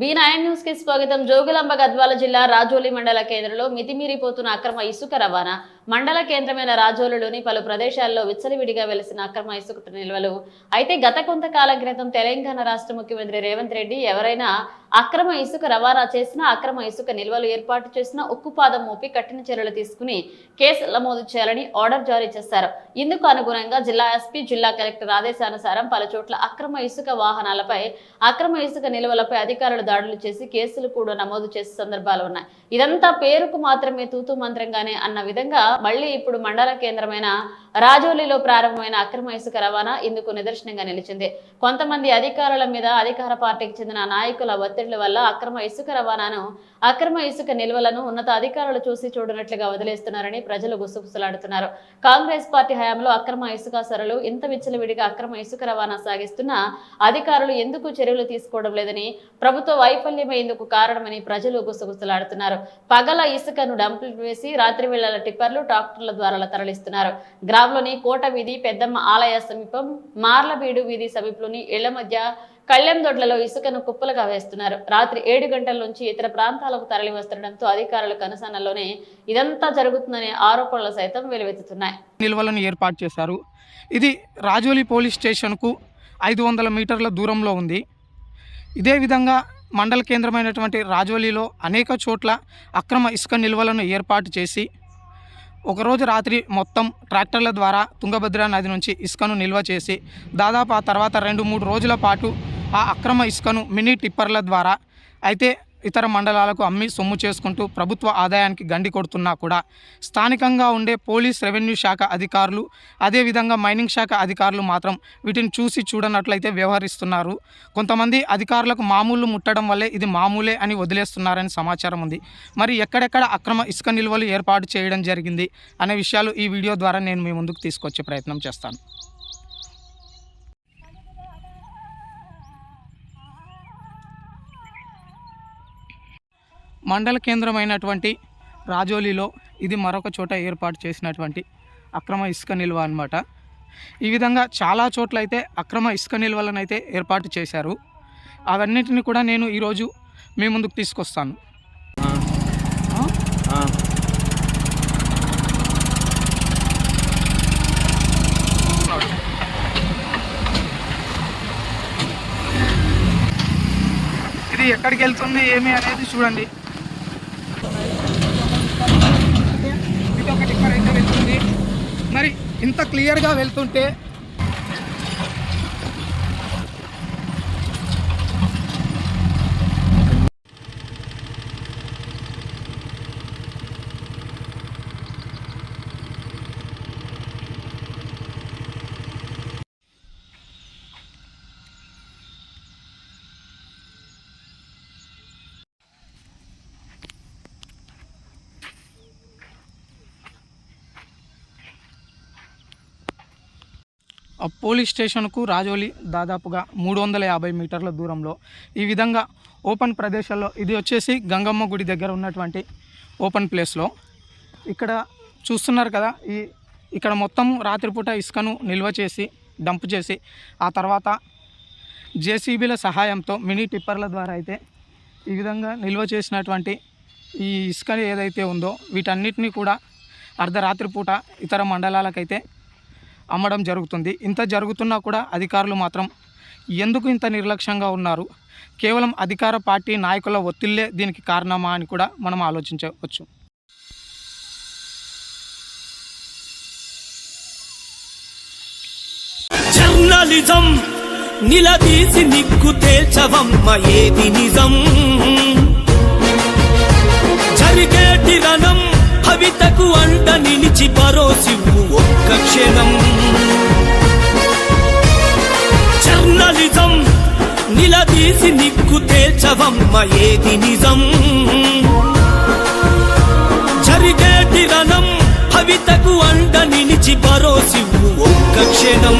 B nine న్యూస్కి స్వాగతం. జోగులాంబ గద్వాల జిల్లా రాజోలి మండల కేంద్రంలో మితిమీరిపోతున్న అక్రమ ఇసుక రవాణా. మండల కేంద్రమైన రాజోలులోని పలు ప్రదేశాల్లో విచ్చలవిడిగా వెలిసిన అక్రమ ఇసుక నిల్వలు. అయితే గత కొంతకాలం క్రితం తెలంగాణ రాష్ట్ర ముఖ్యమంత్రి రేవంత్ రెడ్డి ఎవరైనా అక్రమ ఇసుక రవాణా చేసినా అక్రమ ఇసుక నిల్వలు ఏర్పాటు చేసిన ఉక్కుపాదం మోపి కఠిన చర్యలు తీసుకుని కేసులు నమోదు చేయాలని ఆర్డర్ జారీ చేశారు. ఇందుకు అనుగుణంగా జిల్లా ఎస్పీ జిల్లా కలెక్టర్ ఆదేశానుసారం పలు చోట్ల అక్రమ ఇసుక వాహనాలపై అక్రమ ఇసుక నిల్వలపై అధికారులు దాడులు చేసి కేసులు కూడా నమోదు చేసే సందర్భాలు ఉన్నాయి. ఇదంతా పేరుకు మాత్రమే తూతు మంత్రంగానే అన్న విధంగా మళ్ళీ ఇప్పుడు మండల కేంద్రమైన రాజోలిలో ప్రారంభమైన అక్రమ ఇసుక రవాణా ఇందుకు నిదర్శనంగా నిలిచింది. కొంతమంది అధికారుల మీద అధికార పార్టీకి చెందిన నాయకుల ఒత్తిళ్ళ వల్ల అక్రమ ఇసుక రవాణాను అక్రమ ఇసుక నిల్వలను ఉన్నత అధికారులు చూసి చూడనట్లుగా వదిలేస్తున్నారని ప్రజలు గుసగుసలాడుతున్నారు. కాంగ్రెస్ పార్టీ హయాంలో అక్రమ ఇసుక సరలు ఇంత విచ్చలవిడిగా అక్రమ ఇసుక రవాణా సాగిస్తున్న అధికారులు ఎందుకు చర్యలు తీసుకోవడం లేదని ప్రభుత్వ వైఫల్యమే ఇందుకు కారణమని ప్రజలు గుసగుసలాడుతున్నారు. పగల ఇసుకను డంపులు వేసి రాత్రి వేళల టిప్పర్లు ట్రాక్టర్ల ద్వారా తరలిస్తున్నారు. గ్రామంలోని కోట వీధి పెద్దమ్మ ఆలయ సమీపం మార్లబీడు వీధి సమీపంలోని ఇళ్ళ మధ్య కళ్యాణదొడ్లలో ఇసుకను కుప్పలుగా వేస్తున్నారు. రాత్రి ఏడు గంటల నుంచి ఇతర ప్రాంతాలకు తరలి వస్తుండటంతో అధికారుల కనుసన్నల్లోనే ఇదంతా జరుగుతుందనే ఆరోపణలు సైతం వెలువెత్తుతున్నాయి. నిల్వలను ఏర్పాటు చేశారు. ఇది రాజోలి పోలీస్ స్టేషన్కు ఐదు వందల మీటర్ల దూరంలో ఉంది. ఇదే విధంగా మండల కేంద్రమైనటువంటి రాజోలిలో అనేక చోట్ల అక్రమ ఇసుక నిల్వలను ఏర్పాటు చేసి ఒకరోజు రాత్రి మొత్తం ట్రాక్టర్ల ద్వారా తుంగభద్ర నది నుంచి ఇసుకను నిల్వ చేసి దాదాపు ఆ తర్వాత రెండు మూడు రోజుల పాటు ఆ అక్రమ ఇసుకను మినీ టిప్పర్ల ద్వారా అయితే ఇతర మండలాలకు అమ్మి సొమ్ము చేసుకుంటూ ప్రభుత్వ ఆదాయానికి గండి కొడుతున్నా కూడా స్థానికంగా ఉండే పోలీస్ రెవెన్యూ శాఖ అధికారులు అదేవిధంగా మైనింగ్ శాఖ అధికారులు మాత్రం వీటిని చూసి చూడనట్లయితే వ్యవహరిస్తున్నారు. కొంతమంది అధికారులకు మామూలు ముట్టడం వల్లే ఇది మామూలే అని వదిలేస్తున్నారని సమాచారం ఉంది. మరి ఎక్కడెక్కడ అక్రమ ఇసుక నిల్వలు ఏర్పాటు చేయడం జరిగింది అనే విషయాలు ఈ వీడియో ద్వారా నేను మీ ముందుకు తీసుకొచ్చే ప్రయత్నం చేస్తాను. మండల కేంద్రమైనటువంటి రాజోలిలో ఇది మరొక చోట ఏర్పాటు చేసినటువంటి అక్రమ ఇసుక నిల్వ అన్నమాట. ఈ విధంగా చాలా చోట్ల అయితే అక్రమ ఇసుక నిల్వలను అయితే ఏర్పాటు చేశారు. అవన్నిటిని కూడా నేను ఈరోజు మీ ముందుకు తీసుకొస్తాను. ఇది ఎక్కడికి వెళ్తుంది ఏమి అనేది చూడండి. ఇది ఒకటి ఇక్కడ వెళ్తుంది మరి ఇంత క్లియర్గా వెళ్తుంటే పోలీస్ స్టేషన్కు రాజోలి దాదాపుగా మూడు వందల యాభై మీటర్ల దూరంలో. ఈ విధంగా ఓపెన్ ప్రదేశాల్లో ఇది వచ్చేసి గంగమ్మ గుడి దగ్గర ఉన్నటువంటి ఓపెన్ ప్లేస్లో. ఇక్కడ చూస్తున్నారు కదా ఈ ఇక్కడ మొత్తం రాత్రిపూట ఇసుకను నిల్వ చేసి డంప్ చేసి ఆ తర్వాత జేసీబీల సహాయంతో మినీ టిప్పర్ల ద్వారా అయితే ఈ విధంగా నిల్వ చేసినటువంటి ఈ ఇసుక ఏదైతే ఉందో వీటన్నిటిని కూడా అర్ధరాత్రిపూట ఇతర మండలాలకైతే అమ్మడం జరుగుతుంది. ఇంత జరుగుతున్నా కూడా అధికారులు మాత్రం ఎందుకు ఇంత నిర్లక్ష్యంగా ఉన్నారు? కేవలం అధికార పార్టీ నాయకుల ఒత్తిళ్ళే దీనికి కారణమా అని కూడా మనం ఆలోచించవచ్చు. జర్నలిజం నిలదీసి నిగ్గు తేల్చవమ్మ ఏది నిజం? జరిగేటి రణం భవితకు అంట నిలిచి పరోసివ్వు ఒక్క క్షణం. దిక్కు తేల్చవమ్మ ఏది నిజం? జరిగేటి రణం భవితకు అండ నిలిచి పరోసివ్వు ఒక్క క్షణం.